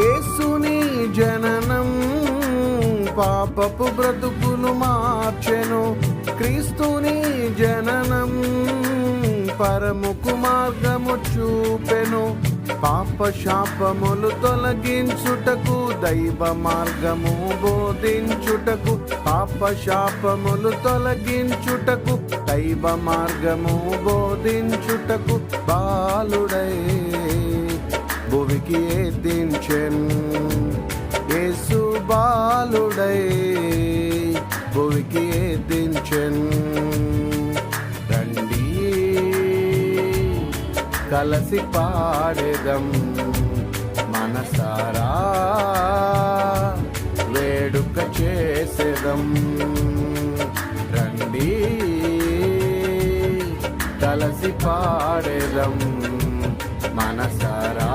యేసుని జననం పాపపు బ్రతుకును మార్చెను. క్రీస్తుని జననం పరముకు మార్గము చూపెను. పాప శాపములు తొలగించుటకు దైవ మార్గము బోధించుటకు పాప శాపములు తొలగించుటకు దైవ మార్గము బోధించుటకు బాలుడై భువికి ఎత్తించెన్ యేసు బాలుడై భువికి ఎత్తించెన్ రండి కలసి పాడేదం మనసారా. వేడుక చేసేదం రండి కలసి పాడేదం మనసరా